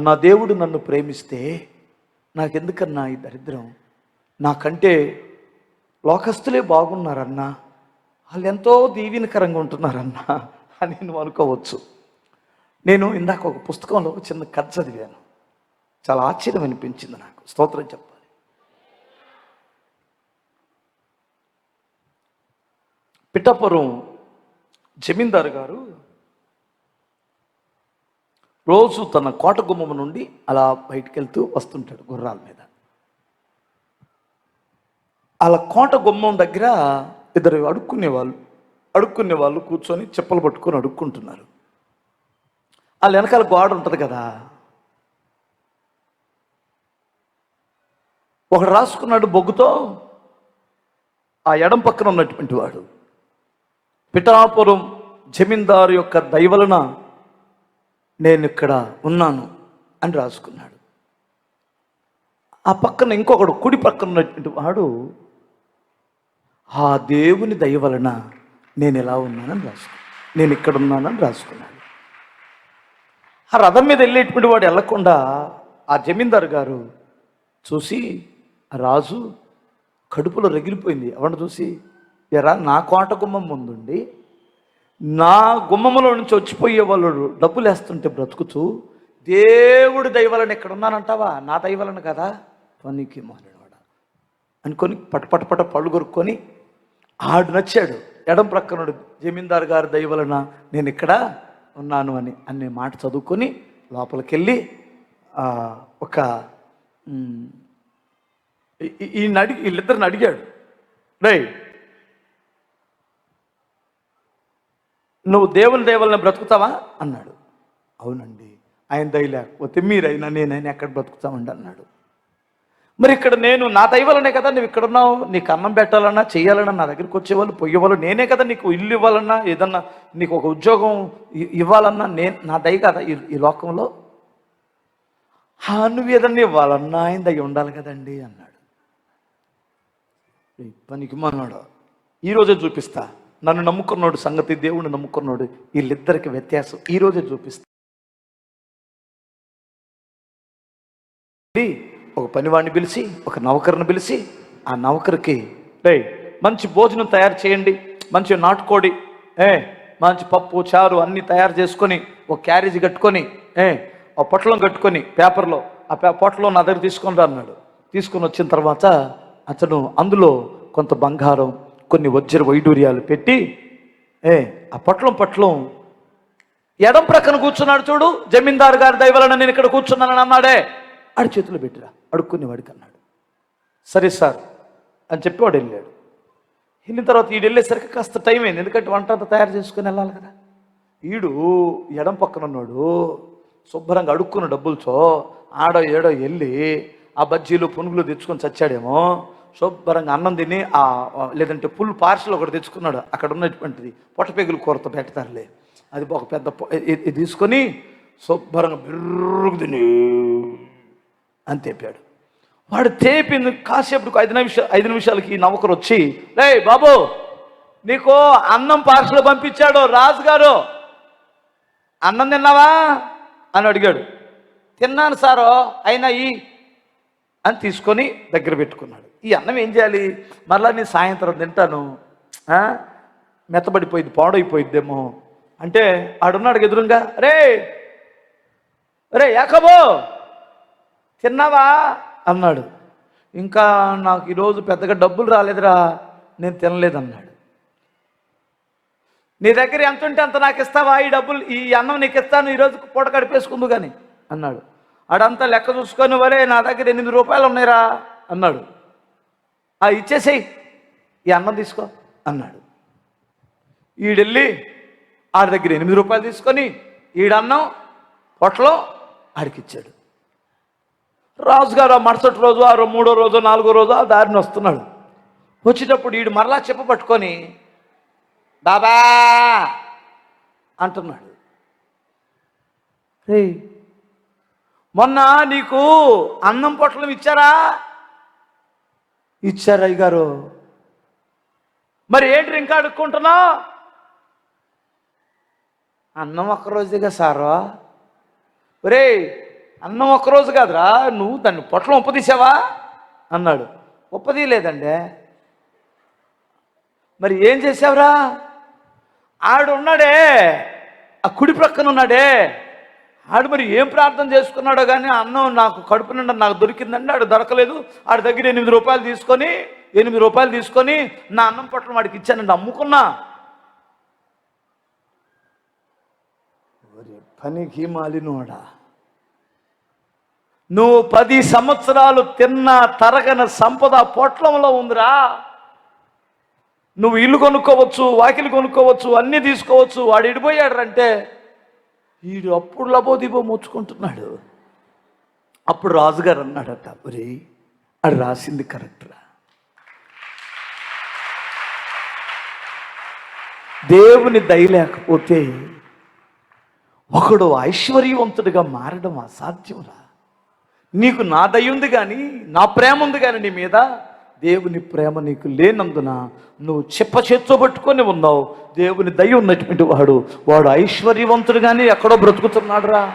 నా దేవుడు నన్ను ప్రేమిస్తే నాకెందుకన్నా ఈ దరిద్రం? నాకంటే లోకస్తులే బాగున్నారన్నా వాళ్ళు ఎంతో దీవెనకరంగా ఉంటున్నారన్నా అని నువ్వు అనుకోవచ్చు. నేను ఇందాక ఒక పుస్తకంలో ఒక చిన్న కథ చదివాను. చాలా ఆశ్చర్యం అనిపించింది నాకు. స్తోత్రం చెప్పాలి. పిఠాపురం జమీందారు గారు రోజు తన కోట గుమ్మం నుండి అలా బయటికి వెళ్తూ వస్తుంటాడు గుర్రాల మీద. అలా కోట గుమ్మం దగ్గర ఇద్దరు అడుక్కునే వాళ్ళు అడుక్కునే వాళ్ళు కూర్చొని చెప్పులు పట్టుకొని అడుక్కుంటున్నారు. వాళ్ళ వెనకాల గోడ ఉంటుంది కదా. ఒకడు రాసుకున్నాడు బొగ్గుతో ఆ ఎడం పక్కన ఉన్నటువంటి వాడు. పిఠాపురం జమీందారు యొక్క దయవలన నేను ఇక్కడ ఉన్నాను అని రాసుకున్నాడు. ఆ పక్కన ఇంకొకడు కుడి పక్కన ఉన్నటువంటి వాడు ఆ దేవుని దయ వలన నేను ఎలా ఉన్నానని రాసుకున్నాను నేను ఇక్కడ ఉన్నానని రాసుకున్నాను ఆ రథం మీద వెళ్ళేటువంటి వాడు వెళ్ళకుండా ఆ జమీందారు గారు చూసి రాజు కడుపులో రగిలిపోయింది. ఎవరిని చూసి? ఎరా నా కోట గుమ్మం ముందుండి నా గుమ్మములో నుంచి వచ్చిపోయే వాళ్ళు డబ్బులు వేస్తుంటే బ్రతుకుతూ దేవుడి దైవాలను ఎక్కడ ఉన్నానంటావా? నా దైవాలను కదా? పనికి మాలినవాడ. అనుకొని పట పట పళ్ళు కొరుక్కొని ఆడు నచ్చాడు. ఎడం ప్రక్కనుడు జమీందారు గారి దయవలన నేను ఇక్కడ ఉన్నాను అని అనే మాట చదువుకొని లోపలికి వెళ్ళి ఒక ఈ- ఈయన అడిగి వీళ్ళిద్దరిని అడిగాడు. రైట్ నువ్వు దేవుని దేవుళ్ళని బ్రతుకుతావా? అన్నాడు. అవునండి. ఆయన దయ లేకపోతే మీరైనా నేనైనా ఎక్కడ బ్రతుకుతామండి అన్నాడు. మరి ఇక్కడ నేను నా దయవలనే కదా నువ్వు ఇక్కడ ఉన్నావు? నీకు అన్నం పెట్టాలన్నా చేయాలన్నా నా దగ్గరికి వచ్చేవాళ్ళు పొయ్యేవాళ్ళు నేనే కదా నీకు ఇల్లు ఇవ్వాలన్నా ఏదన్నా నీకు ఒక ఉద్యోగం ఇవ్వాలన్నా నేను నా దయ కదా ఈ ఈ లోకంలో? "హా, నువ్వు ఏదన్నా ఇవ్వాలన్నా ఆయన దయ ఉండాలి కదండి అన్నాడు. పనికి మన్నాడు. ఈరోజే చూపిస్తా. నన్ను నమ్ముకున్నాడు సంగతి దేవుడిని నమ్ముకున్నాడు వీళ్ళిద్దరికి వ్యత్యాసం. ఈరోజే చూపిస్తా. ఒక పనివాడిని పిలిచి ఒక నౌకర్ని పిలిచి ఆ నౌకరికి రే మంచి భోజనం తయారు చేయండి మంచి నాటుకోడి ఏ మంచి పప్పు చారు అన్నీ తయారు చేసుకొని ఒక క్యారేజీ కట్టుకొని ఏ ఆ పొట్లం కట్టుకొని పేపర్లో ఆ పే పొట్లం నా దగ్గర తీసుకొని రా అన్నాడు. తీసుకొని వచ్చిన తర్వాత అతను అందులో కొంత బంగారం కొన్ని వజ్ర వైడూర్యాలు పెట్టి ఏ ఆ పొట్లం పొట్లం ఎడం ప్రక్కన కూర్చున్నాడు చూడు జమీందారు గారి దయవలన నేను ఇక్కడ కూర్చున్నానని అన్నాడే. ఆడి చేతులు పెట్టిరా అడుక్కునేవాడికి అన్నాడు. సరే సార్ అని చెప్పి వాడు వెళ్ళాడు. వెళ్ళిన తర్వాత ఈడు వెళ్ళేసరికి కాస్త టైం అయింది ఎందుకంటే వంట అంతా తయారు చేసుకుని వెళ్ళాలి కదా. ఈడు ఎడం పక్కన ఉన్నాడు శుభ్రంగా అడుక్కున్న డబ్బులతో ఆడో ఏడో వెళ్ళి ఆ బజ్జీలు పునుగులు తెచ్చుకొని చచ్చాడేమో. శుభ్రంగా అన్నం తిని ఆ లేదంటే ఫుల్ పార్సల్ ఒకటి తెచ్చుకున్నాడు. అక్కడ ఉన్నటువంటిది పొట్టపేగులు కూరతో పెడతారులే అది ఒక పెద్ద ఇది తీసుకొని శుభ్రంగా బిర్రుకు తిని అని తెప్పాడు వాడు తేపింది కాసేపటికి ఐదు నిమిషాలు ఐదు నిమిషాలకి నవకరు వచ్చి రే బాబు నీకు అన్నం పార్సల్ పంపించాడు రాజు గారు. అన్నం తిన్నావా? అని అడిగాడు. తిన్నాను సారో అయినా ఈ అని తీసుకొని దగ్గర పెట్టుకున్నాడు. ఈ అన్నం ఏం చేయాలి? మరలా నేను సాయంత్రం తింటాను. మెత్తబడిపోయింది పాడైపోయిద్దేమో. అంటే ఆడున్నాడు ఎదురుగా రే రే యాకబో తిన్నావా? అన్నాడు. ఇంకా నాకు ఈరోజు పెద్దగా డబ్బులు రాలేదురా నేను తినలేదన్నాడు. నీ దగ్గర ఎంత ఉంటే అంత నాకు ఇస్తావా? ఈ డబ్బులు ఈ అన్నం నీకు ఇస్తాను ఈరోజు పూట కడిపేసుకుందు కానీ అన్నాడు. ఆడంతా లెక్క చూసుకొని వరే నా దగ్గర ఎనిమిది రూపాయలు ఉన్నాయిరా అన్నాడు. ఆ ఇచ్చేసేయి ఈ అన్నం తీసుకో అన్నాడు. ఈడెళ్ళి ఆడి దగ్గర ఎనిమిది రూపాయలు తీసుకొని ఈడన్నం పొట్టలో ఆడికిచ్చాడు. రాజుగారు ఆ మరుసటి రోజు ఆ రో- మూడో రోజు నాలుగో రోజు ఆ దారిని వస్తున్నాడు. వచ్చేటప్పుడు ఈడు మరలా చెప్ప పట్టుకొని బాబా అంటున్నాడు. రే మొన్న నీకు అన్నం పొట్లం ఇచ్చారా? ఇచ్చారు అయ్యగారు. మరి ఏంటి ఇంకా అడుక్కుంటున్నావు? అన్నం ఒక్క రోజుగా ఒరే అన్నం ఒక్కరోజు కాదురా నువ్వు దాన్ని పొట్లం ఉప్పదీసావా అన్నాడు. ఉప్పదీయలేదండి మరి ఏం చేసావురా? ఆడు ఉన్నాడే ఆ కుడి ప్రక్కన ఉన్నాడే ఆడు మరి ఏం ప్రార్థన చేసుకున్నాడో కానీ అన్నం నాకు కడుపు నిండా నాకు దొరికిందండి ఆడు దొరకలేదు. ఆడి దగ్గర ఎనిమిది రూపాయలు తీసుకొని ఎనిమిది రూపాయలు తీసుకొని నా అన్నం పట్ల వాడికి ఇచ్చానండి అమ్ముకున్నా. పనికి మాలినోడా నువ్వు పది సంవత్సరాలు తిన్న తరగన సంపద పొట్లంలో ఉందిరా. నువ్వు ఇల్లు కొనుక్కోవచ్చు వాకిలు కొనుక్కోవచ్చు అన్నీ తీసుకోవచ్చు వాడు ఇడిపోయాడు అంటే వీడు అప్పుడు లబోదిబో మోచుకుంటున్నాడు. అప్పుడు రాజుగారు అన్నాడట ఒరే అది రాసింది కరెక్ట్రా దేవుని దయ లేకపోతే ఒకడు ఐశ్వర్యవంతుడిగా మారడం అసాధ్యంరా నీకు నా దయ ఉంది కానీ నా ప్రేమ ఉంది కానీ నీ మీద దేవుని ప్రేమ నీకు లేనందున నువ్వు చెప్ప చేత్తో పట్టుకొని ఉన్నావు. దేవుని దయ ఉన్నటువంటి వాడు వాడు ఐశ్వర్యవంతుడు కానీ ఎక్కడో బ్రతుకుతున్నాడురా.